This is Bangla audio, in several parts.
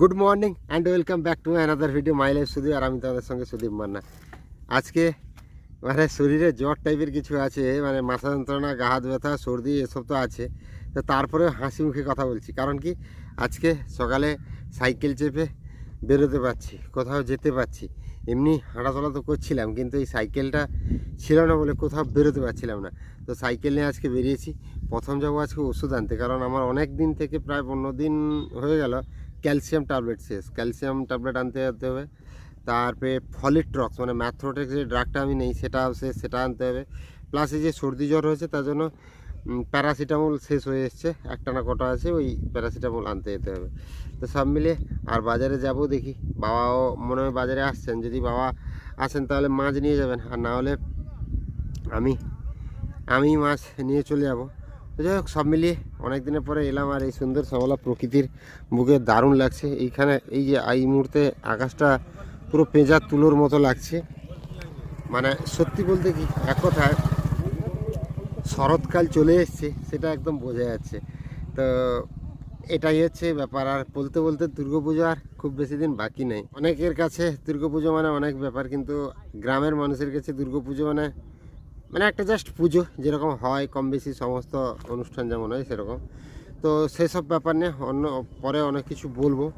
Good morning and welcome back to another video my life Sudip আর আমি তোমাদের সঙ্গে সুদীপ মান্না। আজকে মানে শরীরে জ্বর টাইপের কিছু আছে মানে মাথা যন্ত্রণা, গা হাত ব্যথা, সর্দি, এসব তো আছে। তো তারপরে হাসি মুখে কথা বলছি। কারণ কি, আজকে সকালে সাইকেল চেপে বেরোতে পারছি, কোথাও যেতে পারছি। এমনি হাঁটাচলা তো করছিলাম, কিন্তু এই সাইকেলটা ছিল না বলে কোথাও বেরোতে পারছিলাম না। তো সাইকেল নিয়ে আজকে বেরিয়েছি। প্রথম যাব আজকে ওষুধ আনতে, কারণ আমার অনেক দিন থেকে প্রায় পনেরো দিন হয়ে গেল ক্যালসিয়াম ট্যাবলেট শেষ। ক্যালসিয়াম ট্যাবলেট আনতে যেতে হবে। তারপরে ফলিট্রক্স মানে ম্যাথ্রোটেক্স যে ড্রাগটা আমি নেই সেটা শেষ, সেটা আনতে হবে। প্লাস এই যে সর্দি জ্বর হয়েছে, তার জন্য প্যারাসিটামল শেষ হয়ে এসছে। একটা না কটা আছে, ওই প্যারাসিটামল আনতে যেতে হবে। তো সব মিলে আর বাজারে যাব দেখি। বাবাও মনে হয় বাজারে আসছেন। যদি বাবা আসেন, তাহলে মাছ নিয়ে যাবেন। আর না হলে আমি আমি মাছ নিয়ে চলে যাব। তো যাই হোক, সব মিলিয়ে অনেক দিনের পরে এলাম আর এই সুন্দর শ্যামলা প্রকৃতির বুকে দারুণ লাগছে। এইখানে এই যে এই মুহূর্তে আকাশটা পুরো পেঁজা তুলোর মতো লাগছে। মানে সত্যি বলতে কি, এক কথায় শরৎকাল চলে এসছে, সেটা একদম বোঝা যাচ্ছে। তো এটাই হচ্ছে ব্যাপার। আর বলতে বলতে দুর্গাপুজো আর খুব বেশি দিন বাকি নেই। অনেকের কাছে দুর্গাপুজো মানে অনেক ব্যাপার, কিন্তু গ্রামের মানুষের কাছে দুর্গাপুজো মানে মানে একটা জাস্ট পুজো, যেরকম হয়, কম বেশি সমস্ত অনুষ্ঠান যেমন হয়, সেরকম। তো সেসব ব্যাপার নিয়ে অন্য, পরে অনেক কিছু বলব।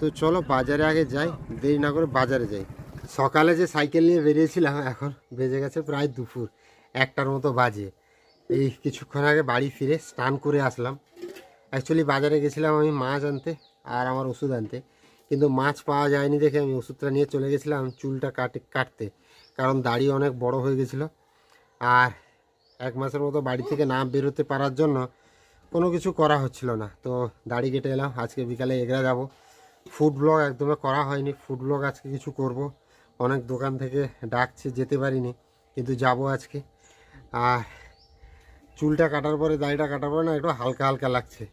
তো চলো বাজারে আগে যাই, দেরি না করে বাজারে যাই। সকালে যে সাইকেল নিয়ে বেরিয়েছিলাম এখন, বেজে গেছে প্রায় দুপুর, একটার মতো বাজে। এই কিছুক্ষণ আগে বাড়ি ফিরে স্নান করে আসলাম। অ্যাকচুয়ালি বাজারে গেছিলাম আমি মাছ আনতে আর আমার ওষুধ আনতে। কিন্তু মাছ পাওয়া যায়নি দেখে আমি ওষুধটা নিয়ে চলে গেছিলাম চুলটা কাটে, কাটতে। কারণ দাড়ি অনেক বড় হয়ে গেছিল। আর এক মাসের মতো বাড়ি থেকে না বেরোতে পারার জন্য কোনো কিছু করা হচ্ছিল না। তো দাড়ি কেটে এলাম। আজকে বিকালে এগরা যাব। ফুড ব্লগ একদমই করা হয়নি। ফুড ব্লগ আজকে কিছু করব। অনেক দোকান থেকে ডাকছে, যেতে পারিনি, কিন্তু যাব আজকে। আর চুলটা কাটার পরে, দাড়িটা কাটার পরে না একটু হালকা হালকা লাগছে।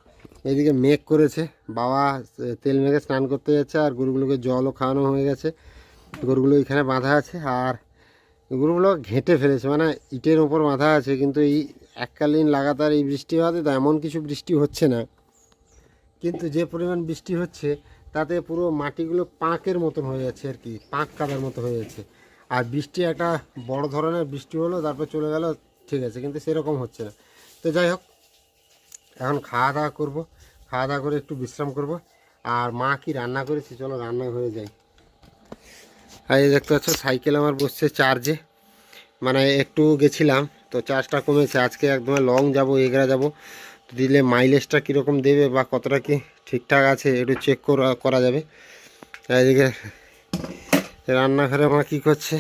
এদিকে মেঘ করেছে। বাবা তেল মেঘে স্নান করতে যাচ্ছে আর গরুগুলোকে জলও খাওয়ানো হয়ে গেছে। গরুগুলো এখানে বাঁধা আছে। আর গরুগুলো ঘেঁটে ফেলেছে। মানে ইটের ওপর বাঁধা আছে, কিন্তু এই এককালীন লাগাতার এই বৃষ্টি হওয়াতে তো এমন কিছু বৃষ্টি হচ্ছে না। কিন্তু যে পরিমাণ বৃষ্টি হচ্ছে, তাতে পুরো মাটিগুলো পাঁকের মতন হয়ে যাচ্ছে আর কি, পাঁক কাদার মতো হয়ে যাচ্ছে। আর বৃষ্টি একটা বড় ধরনের বৃষ্টি হলো, তারপর চলে গেল, ঠিক আছে, কিন্তু সেরকম হচ্ছে না। তো যাই হোক, এখন খাওয়া দাওয়া করব, খাওয়া দাওয়া করে একটু বিশ্রাম করব। আর মা কি রান্না করেছে, চলো রান্না হয়ে যাই। আর এই দেখতে পাচ্ছ, সাইকেল আমার বসছে চার্জে। মানে একটু গেছিলাম, তো চার্জটা কমেছে। আজকে একদম লং যাব, এগরা যাব। দিলে মাইলেজটা কীরকম দেবে বা কতটা কি ঠিকঠাক আছে, একটু চেক করা যাবে। এদিকে রান্নাঘরে আমার কী করছে?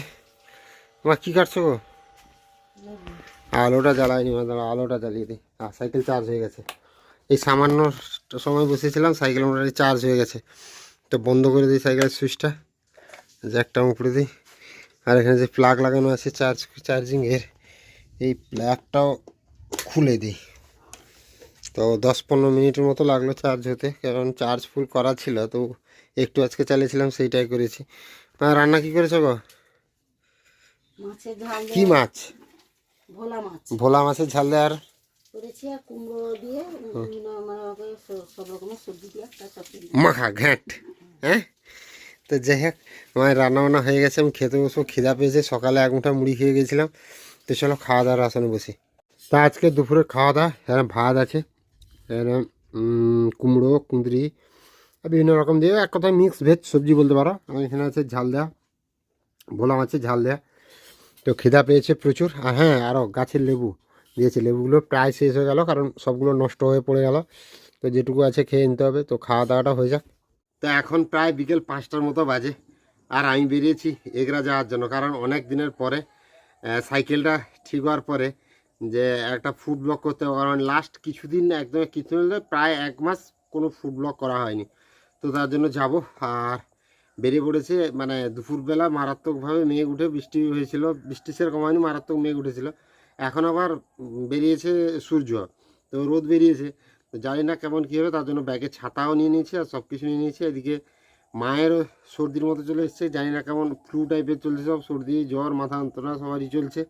আমার কী কাটছো গো? আলোটা জ্বালায়নি মা দাঁড়া আলোটা জ্বালিয়ে দিই। আর সাইকেল চার্জ হয়ে গেছে। এই সামান্য সময় বসেছিলাম, সাইকেল মোটামুটি চার্জ হয়ে গেছে। তো বন্ধ করে দিই সাইকেলের সুইচটা জ্যাকটা উপরে দিই। আর এখানে যে প্লাগ লাগানো আছে চার্জ চার্জিংয়ের এই প্লাগটাও খুলে দিই। তো দশ পনেরো মিনিটের মতো লাগল চার্জ হতে কারণ চার্জ ফুল করা ছিল তো একটু আজকে চালিয়েছিলাম সেইটাই করেছি। আর রান্না কি করেছ গো? কি মাছ? ভোলা মাছের ঝাল দেয় আর মাখা ঘ্যাঁট হ্যাঁ? তো যাই হোক আমার রান্না বান্না হয়ে গেছে আমি খেতে বসবো খিদা পেয়েছে সকালে এক মুঠা মুড়ি খেয়ে গেছিলাম। তো চলো খাওয়া দাওয়ার আসনে বসি। তা আজকে দুপুরে খাওয়া দাওয়া এখানে ভাত আছে উম, কুমড়ো কুঁদরি বিভিন্ন রকম দিয়ে এক কথায় মিক্স ভেজ সবজি বলতে পারো। আর এখানে আছে ঝাল দেওয়া ভোলা মাছের ঝাল দেওয়া তো খিদা পেয়েছে প্রচুর আর হ্যাঁ আরও গাছের লেবু দিয়েছে। লেবুগুলো প্রায় শেষ হয়ে গেল কারণ সবগুলো নষ্ট হয়ে পড়ে গেল। তো যেটুকু আছে খেয়ে নিতে হবে তো খাওয়া দাওয়াটা হয়ে যাক। তো এখন প্রায় বিকেল পাঁচটার মতো বাজে। আর আমি বেরিয়েছি এগরা যাওয়ার জন্য, কারণ অনেক দিনের পরে সাইকেলটা ঠিক হওয়ার পরে যে একটা ফুড ব্লক করতে হবে। কারণ লাস্ট কিছুদিন একদম কিছু প্রায় এক মাস কোনো ফুড ব্লক করা হয়নি। তো তার জন্য যাব। আর বেরিয়ে পড়েছে মানে দুপুরবেলা মারাত্মকভাবে মেঘ উঠে বৃষ্টি হয়েছিল। বৃষ্টি সেরকম হয়নি, মারাত্মক মেঘ উঠেছিল। এখন আবার বেরিয়েছে সূর্য। তো রোদ বেরিয়েছে। তো জানি না কেমন কী হবে, তার জন্য ব্যাগে ছাতাও নিয়ে নিয়েছি আর সব কিছু নিয়ে নিয়েছি। এদিকে মায়েরও সর্দির মতো চলে এসছে, জানি না কেমন ফ্লু টাইপের চলছে সব, সর্দি, জ্বর, মাথা যন্ত্রণা সবারই চলছে।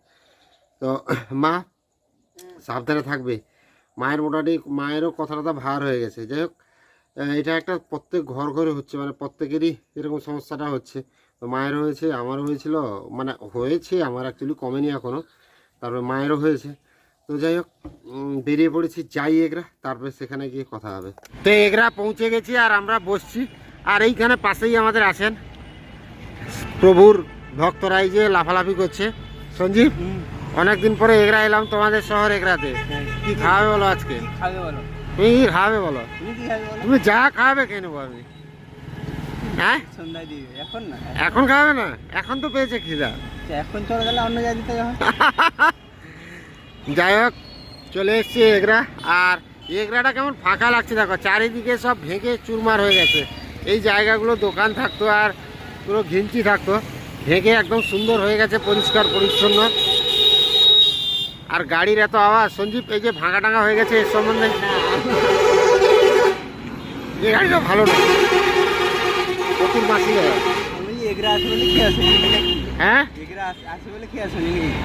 তো মা, সাবধানে থাকবে। মায়ের মোটামুটি, মায়েরও কথাটা ভার হয়ে গেছে। যাই হোক এটা একটা প্রত্যেক ঘর ঘরে হচ্ছে মানে প্রত্যেকেরই এরকম সমস্যাটা হচ্ছে। তো মায়ের হয়েছে, আমারও হয়েছিল মানে হয়েছে, আমার অ্যাকচুয়ালি কমেনি এখনও তারপরে মায়েরও হয়েছে। তো যাই হোক বেরিয়ে পড়েছি যাই এগরা তারপরে সেখানে গিয়ে কথা হবে। তো এগরা পৌঁছে গেছি আর আমরা বসছি আর এইখানে পাশেই আমাদের আছেন প্রভুর ভক্তরাই যে লাফালাফি করছে। সঞ্জীব অনেকদিন পরে এগরা এলাম তোমাদের শহর এগরাতে। কি খাওয়াবে বলো আজকে? খাবে বলো। তুমি কি খাওয়াবে বলো? তুমি খাবে বলো? তুমি যা খাওয়াবে নেব আমি। হ্যাঁ? এখন খাওয়াবে না? এখন তো পেয়েছে খিদা। এখন চলে গেলে অন্য জায়গায় যাই হোক চলে এসছি এগরা। আর এগরাটা কেমন ফাঁকা লাগছে দেখো চারিদিকে সব ভেঙে চুরমার হয়ে গেছে। এই জায়গাগুলো দোকান থাকতো আর পুরো ঘিঞ্চি থাকতো। ভেঙে একদম সুন্দর হয়ে গেছে পরিষ্কার পরিচ্ছন্ন। আর গাড়ির এত আওয়াজ সঞ্জীব এই যে ভাঙা টাঙা হয়ে গেছে এর সম্বন্ধে এই গাড়িটা ভালো না। প্রচুর মাসি হ্যাঁ? আছে আছে খেয়ে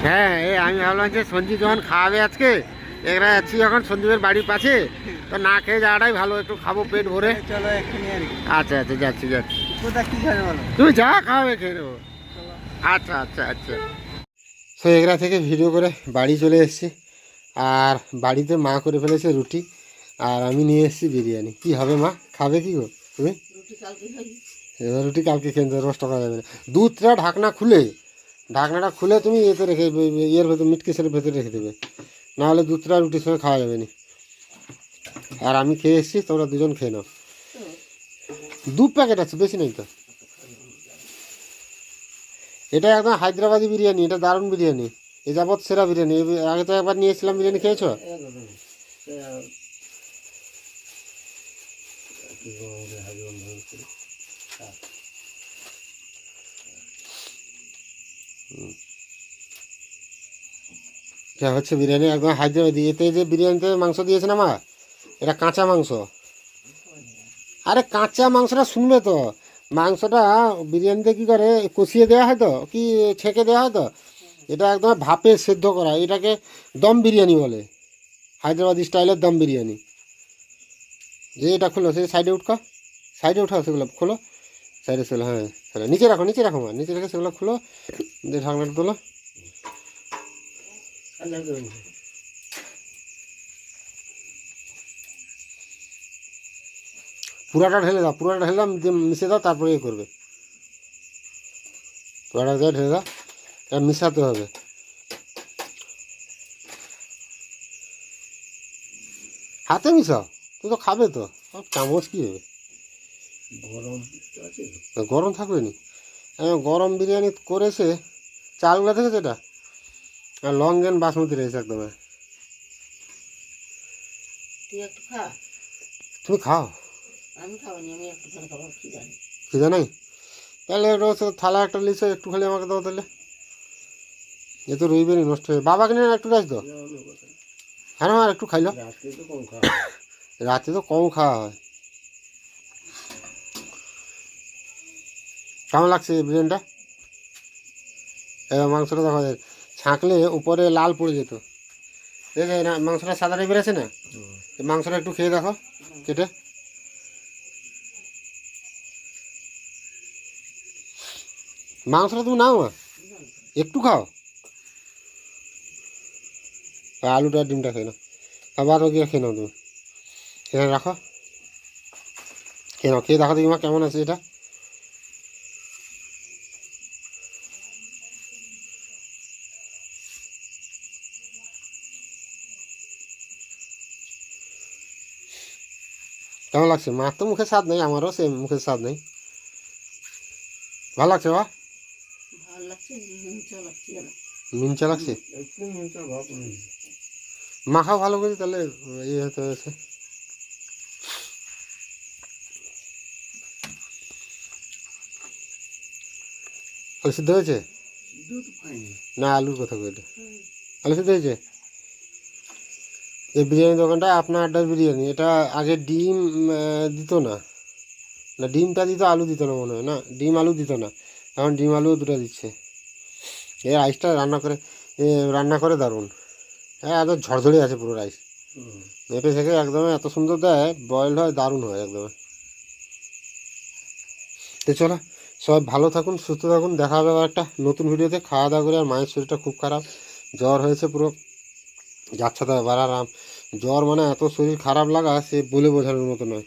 হ্যাঁ এই আমি ভাবলাম যে সঞ্জীব যখন খাওয়াবে আজকে এরা যাচ্ছি যখন সঞ্জীবের বাড়ির পাশে তো না খেয়ে যাওয়াটাই ভালো একটু খাব পেট ভরে। চলো আর কি। আচ্ছা আচ্ছা যাচ্ছি যাচ্ছি। কোথা কি খাবে বলো? তুমি যা খাওয়াবে খেয়ে নেব। আচ্ছা আচ্ছা আচ্ছা। তো এগরা থেকে ভিডিও করে বাড়ি চলে এসেছি। আর বাড়িতে মা করে ফেলেছে রুটি আর আমি নিয়ে এসেছি বিরিয়ানি। কি হবে মা? খাবে কি গো তুমি? রুটি কালকে খাই এবার রুটি কালকে খেতে নষ্ট করা যাবে না। দুধটা ঢাকনা খুলে ঢাকনাটা খুলে তুমি এতে রেখে ইয়ের ভেতর মিট কেসের ভেতরে রেখে দেবে। নাহলে দুধটা রুটির সঙ্গে খাওয়া যাবে না। আর আমি খেয়ে এসেছি, তোমরা দুজন খেয়ে নাও। দু প্যাকেট আছে, বেশি নেই তো। এটা একদম হায়দ্রাবাদি বিরিয়ানি, এটা দারুণ বিরিয়ানি। এ যাবৎ সেরা বিরিয়ানি। আগে তো একবার নিয়েছিলাম বিরিয়ানি খেয়েছো? এটা হচ্ছে বিরিয়ানি একদম হায়দ্রাবাদি এতে যে বিরিয়ানিতে মাংস দিয়েছে না মা এটা কাঁচা মাংস। আরে কাঁচা মাংসটা শুনবে তো, মাংসটা বিরিয়ানিতে কি করে, কষিয়ে দেওয়া হয় তো, কি ছেঁকে দেওয়া হয় তো? এটা একদম ভাপে সেদ্ধ করা, এটাকে দম বিরিয়ানি বলে। হায়দ্রাবাদি স্টাইলের দম বিরিয়ানি। যে এটা খোলো, সে সাইডে উঠকা। সাইডে উঠাও সেগুলো খোলো। সাইডে সেগুলো হ্যাঁ। সেগুলো নিচে রাখো নিচে রাখো মা, নিচে রেখে সেগুলো খোলো ঢাকনাটা তোলো। পুরাটা ঢেলে দাও, পুরাটা ঢেলে দাও মিশে দাও, তারপরে ইয়ে করবে। পুরাটা ঢেলে দাও, এটা মিশাতে হবে। হাতে মিশাও, তুই তো খাবে তো চামচ কি হবে? গরম গরম থাকবে নি। আমি গরম বিরিয়ানি করেছে চালগুলো থেকে এটা? আর লং গ্যান বাসমতি রয়েছে একদম। তুই একটু খা। তুমি খাও। আমি খাব আমি একটু খানি খাব কি জানি খিদে নাই? তাহলে একটা থালা একটা লিচে একটু খালি আমাকে দাও তাহলে। এ তো রইবে নষ্ট হয়ে বাবাকে নিয়ে একটু রাখ তো। হ্যাঁ আর একটু খাইলো। রাতে তো কম খাওয়া হয়। কেমন লাগছে এই বিরিয়ানিটা? এবার মাংসটা দেখা ছাঁকলে উপরে লাল পড়ে যেত। দেখে না মাংসটা সাদা টাইপের আছে না? মাংসটা একটু খেয়ে দেখো কেটে। মাংসটা তুমি নাও একটু খাও। আলুটা ডিমটা খেয়ে নাও। আবার গিয়ে খেয়ে নাও তুমি। এখানে রাখো। খেয়ে নাও খেয়ে দেখো দেখি মা কেমন আছে এটা। কেমন লাগছে? মার তো মুখে স্বাদ নেই আমারও সে মুখের স্বাদ নেই। ভালো লাগছে বা ভালো লাগছে লাগছে না মিনচা লাগছে? মাখাও ভালো করে তাহলে ইয়ে হতে হয়েছে। আলু সিদ্ধ হয়েছে? না আলুর কথা কইলে। আলু সিদ্ধ হয়েছে? এই বিরিয়ানি দোকানটা আপনার আড্ডার বিরিয়ানি। এটা আগে ডিম দিত না। না, ডিমটা দিত, আলু দিত না মনে হয়, না? ডিম, আলু দিত না। এখন ডিম, আলু দুটো দিচ্ছে। এই রাইসটা রান্না করে রান্না করে দারুণ। হ্যাঁ এত ঝরঝরে আছে পুরো রাইস। মেপে থেকে একদম এত সুন্দর দেয় বয়েল হয়, দারুণ হয় একদম। তো চলো, সবাই ভালো থাকুন, সুস্থ থাকুন। দেখা হবে একটা নতুন ভিডিওতে খাওয়া দাওয়া করে আর মায়ের শরীরটা খুব খারাপ। জ্বর হয়েছে পুরো। যাচ্ছে তো এবার জ্বর মানে এত শরীর খারাপ লাগা সে বলে বোঝানোর মতো নয়।